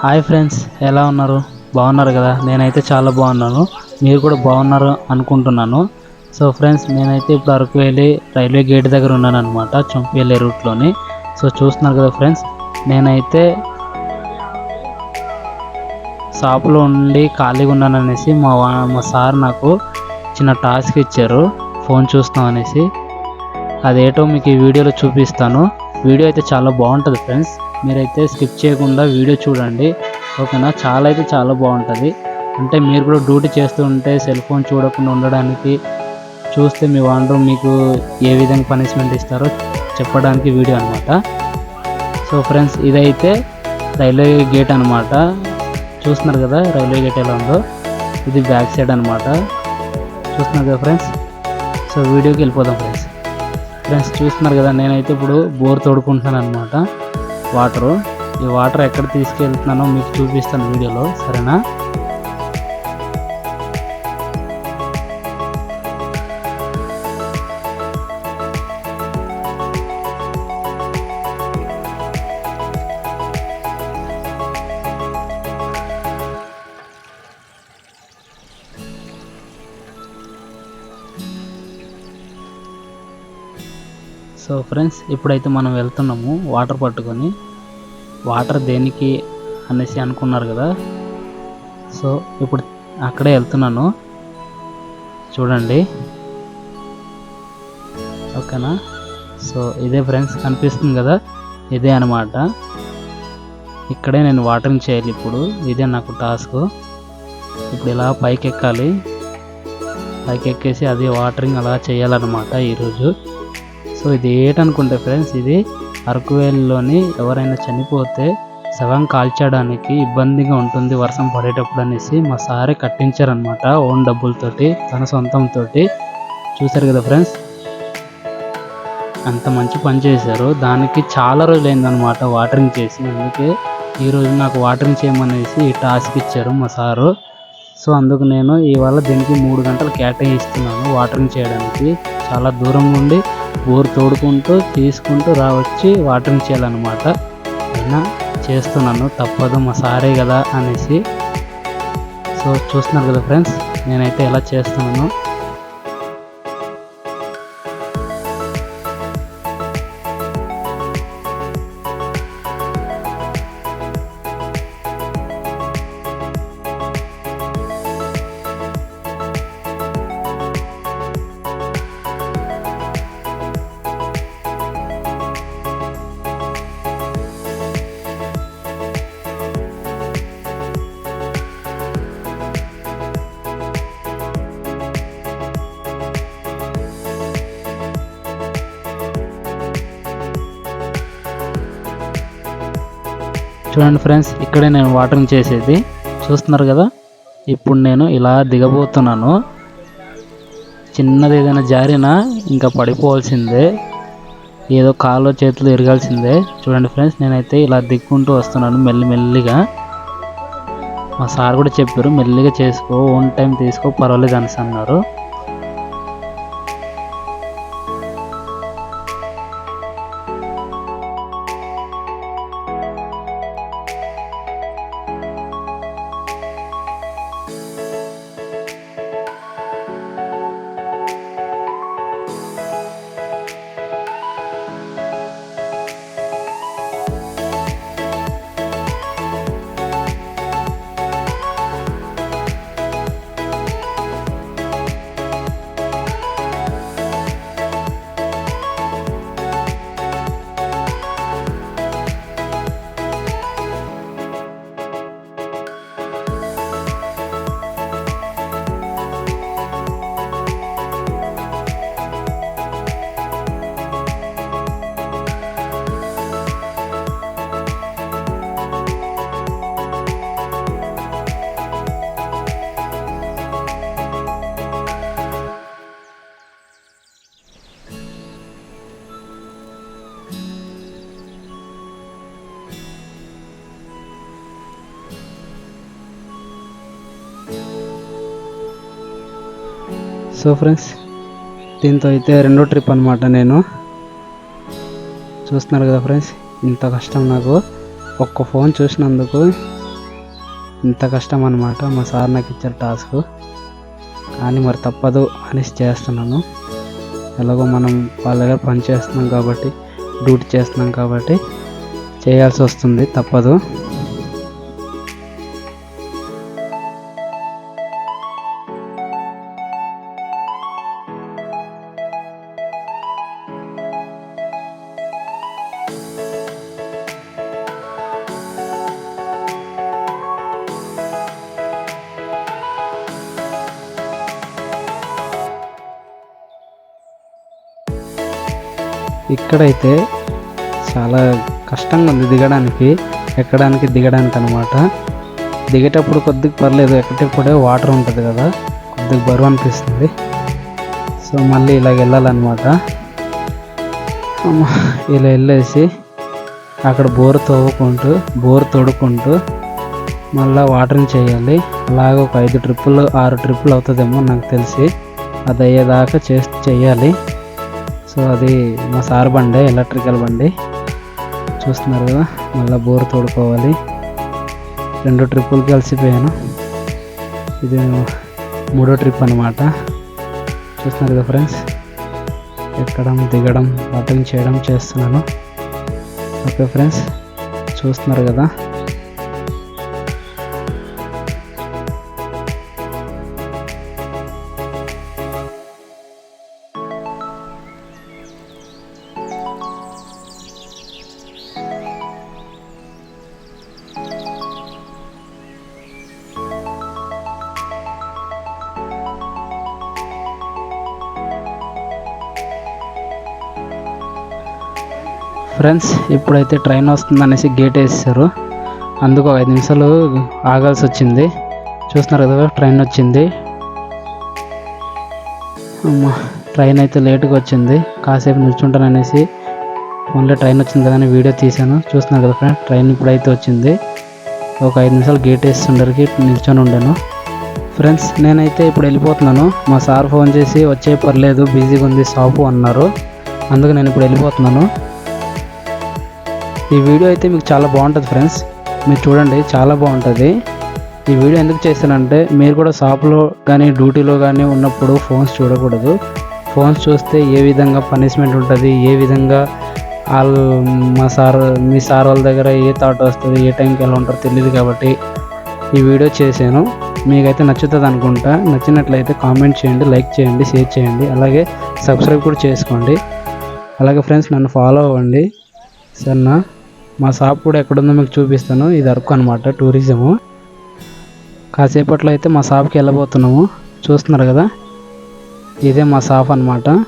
Hi friends ఎలా ఉన్నారు? బాగున్నారు కదా? నేనైతే చాలా బాగున్నాను. మీరు కూడా బాగున్నారు అనుకుంటున్నాను. సో ఫ్రెండ్స్ నేనైతే ఇప్పుడు అరకు వెళ్ళి రైల్వే గేట్ దగ్గర ఉన్నాను అనమాట చంపేళ్ళే రూట్లోని. సో చూస్తున్నారు కదా ఫ్రెండ్స్ నేనైతే షాప్లో ఉండి ఖాళీగా ఉన్నాను అనేసి మా మా సార్ నాకు చిన్న టాస్క్ ఇచ్చారు ఫోన్ చూస్తాం అనేసి. అదేటో మీకు ఈ వీడియోలో చూపిస్తాను. వీడియో అయితే చాలా బాగుంటుంది ఫ్రెండ్స్. మీరైతే స్కిప్ చేయకుండా వీడియో చూడండి. ఓకేనా? చాలా అయితే చాలా బాగుంటుంది. అంటే మీరు కూడా డ్యూటీ చేస్తూ ఉంటే సెల్ ఫోన్ చూడకుండా ఉండడానికి చూస్తే మీ వాళ్ళు మీకు ఏ విధంగా పనిష్మెంట్ ఇస్తారో చెప్పడానికి వీడియో అనమాట సో ఫ్రెండ్స్ ఇదైతే రైల్వే గేట్ అనమాట చూస్తున్నారు కదా రైల్వే గేట్ ఎలా ఉందో? ఇది బ్యాక్ సైడ్ అనమాట చూస్తున్నారు కదా ఫ్రెండ్స్? సో వీడియోకి వెళ్ళిపోదాం ఫ్రెండ్స్. ఫ్రెండ్స్ చూస్తున్నారు కదా నేనైతే ఇప్పుడు బోర్ తోడుకుంటున్నాను అనమాట వాటరు. ఈ వాటర్ ఎక్కడ తీసుకెళ్తున్నానో మీకు చూపిస్తాను వీడియోలో సరేనా? సో ఫ్రెండ్స్ ఇప్పుడైతే మనం వెళ్తున్నాము వాటర్ పట్టుకొని. వాటర్ దేనికి అనేసి అనుకున్నారు కదా. సో ఇప్పుడు అక్కడే వెళ్తున్నాను. చూడండి. ఓకేనా? సో ఇదే ఫ్రెండ్స్ కనిపిస్తుంది కదా? ఇదే అనమాట ఇక్కడే నేను వాటరింగ్ చేయాలి ఇప్పుడు. ఇదే నాకు టాస్క్. ఇప్పుడు ఇలా పైకి ఎక్కాలి పైకి ఎక్కేసి అది వాటరింగ్ అలా చేయాలన్నమాట ఈరోజు. సో ఇది ఏటనుకుంటే ఫ్రెండ్స్ ఇది అరకువేలిలోని ఎవరైనా చనిపోతే శవం కాల్చడానికి ఇబ్బందిగా ఉంటుంది వర్షం పడేటప్పుడు అనేసి మా సారే కట్టించారనమాట ఓన్ డబ్బులతోటి తన సొంతంతో చూసారు కదా ఫ్రెండ్స్? అంత మంచి పని చేశారు. దానికి చాలా రోజులు అయిందనమాట వాటరింగ్ చేసి. అందుకే ఈరోజు నాకు వాటరింగ్ చేయమనేసి ఈ టాస్క్ ఇచ్చారు మా సారు. సో అందుకు నేను ఇవాళ దీనికి మూడు గంటలు కేటాయిస్తున్నాను వాటరింగ్ చేయడానికి. చాలా దూరం నుండి ఊరు తోడుకుంటూ తీసుకుంటూ రావచ్చి వాటరింగ్ చేయాలన్నమాట. అయినా చేస్తున్నాను తప్పదు మా సారే కదా అనేసి. సో చూస్తున్నారు కదా ఫ్రెండ్స్ నేనైతే ఎలా చేస్తున్నాను. చూడండి ఫ్రెండ్స్ ఇక్కడే నేను వాటరింగ్ చేసేది. చూస్తున్నారు కదా? ఇప్పుడు నేను ఇలా దిగబోతున్నాను. చిన్నది ఏదైనా జారినా ఇంకా పడిపోవాల్సిందే. ఏదో కాలో చేతులు ఎరగాల్సిందే చూడండి ఫ్రెండ్స్ నేనైతే ఇలా దిక్కుంటూ వస్తున్నాను మెల్లి మెల్లిగా. మా సార్ కూడా చెప్పారు మెల్లిగా చేసుకో ఓన్ టైం తీసుకో పర్వాలేదు అనేసి అన్నారు. సో ఫ్రెండ్స్ దీంతో అయితే రెండో ట్రిప్ అనమాట నేను. చూస్తున్నారు కదా ఫ్రెండ్స్ ఇంత కష్టం నాకు. ఒక్క ఫోన్ చూసినందుకు ఇంత కష్టం అనమాట మా సార్ నాకు ఇచ్చారు టాస్క్. కానీ మరి తప్పదు అనేసి చేస్తున్నాను. ఎలాగో మనం వాళ్ళ దగ్గర పని చేస్తున్నాం కాబట్టి డ్యూటీ చేస్తున్నాం కాబట్టి చేయాల్సి వస్తుంది తప్పదు. ఇక్కడైతే చాలా కష్టంగా ఉంది దిగడానికి ఎక్కడానికి దిగడానికి అనమాట దిగేటప్పుడు కొద్దిగా పర్లేదు ఎక్కేటప్పుడే వాటర్ ఉంటుంది కదా కొద్దిగా బరువు అనిపిస్తుంది. సో మళ్ళీ ఇలాగ వెళ్ళాలన్నమాట. ఇలా వెళ్ళేసి అక్కడ బోర్ తవ్వుకుంటూ బోర్ తోడుకుంటూ మళ్ళీ వాటరింగ్ చేయాలి. అలాగ ఒక ఐదు ట్రిప్పులు ఆరు ట్రిప్పులు అవుతుందేమో నాకు తెలిసి. అది అయ్యేదాకా చేసి చేయాలి. సో అది మా సార్ బండి ఎలక్ట్రికల్ బండి. చూస్తున్నారు కదా మళ్ళీ బోర్ తోడుకోవాలి. రెండు ట్రిప్పులు కలిసిపోయాను. ఇది మూడో ట్రిప్ అనమాట చూస్తున్నారు కదా ఫ్రెండ్స్ ఎక్కడం దిగడం బటింగ్ చేయడం చేస్తున్నాను. ఓకే ఫ్రెండ్స్ చూస్తున్నారు కదా. ఫ్రెండ్స్ ఇప్పుడైతే ట్రైన్ వస్తుంది అనేసి గేట్ వేసేసారు అందుకు ఒక ఐదు నిమిషాలు ఆగాల్సి వచ్చింది. చూస్తున్నారు కదా ట్రైన్ వచ్చింది. ట్రైన్ అయితే లేట్గా వచ్చింది. కాసేపు నిల్చుంటాను అనేసి ఓన్లీ ట్రైన్ వచ్చింది కదా అని వీడియో తీశాను. చూస్తున్నారు కదా ఫ్రెండ్ ట్రైన్ ఇప్పుడైతే వచ్చింది. ఒక ఐదు నిమిషాలు గేట్ వేస్తుండరికి నిల్చొని ఉండాను. ఫ్రెండ్స్ నేనైతే ఇప్పుడు వెళ్ళిపోతున్నాను. మా సార్ ఫోన్ చేసి వచ్చే పర్లేదు బిజీగా ఉంది షాపు అన్నారు. అందుకు నేను ఇప్పుడు వెళ్ళిపోతున్నాను. ఈ వీడియో అయితే మీకు చాలా బాగుంటుంది ఫ్రెండ్స్. మీరు చూడండి చాలా బాగుంటుంది. ఈ వీడియో ఎందుకు చేశానంటే మీరు కూడా షాప్లో కానీ డ్యూటీలో కానీ ఉన్నప్పుడు ఫోన్స్ చూడకూడదు. ఫోన్స్ చూస్తే ఏ విధంగా పనిష్మెంట్ ఉంటుంది ఏ విధంగా వాళ్ళు మా సార్ మీ సార్ వాళ్ళ దగ్గర ఏ థాట్ వస్తుంది ఏ టైంకి ఎలా ఉంటారో తెలియదు కాబట్టి ఈ వీడియో చేశాను. మీకైతే నచ్చుతుంది అనుకుంటా. నచ్చినట్లయితే కామెంట్ చేయండి లైక్ చేయండి షేర్ చేయండి. అలాగే సబ్స్క్రైబ్ కూడా చేసుకోండి. అలాగే ఫ్రెండ్స్ నన్ను ఫాలో అవ్వండి. సరేనా? మా షాప్ కూడా ఎక్కడుందో మీకు చూపిస్తాను. ఇది అరకు అనమాట టూరిజము కాసేపట్లో అయితే మా షాప్కి వెళ్ళబోతున్నాము. చూస్తున్నారు కదా? ఇదే మా షాప్ అనమాట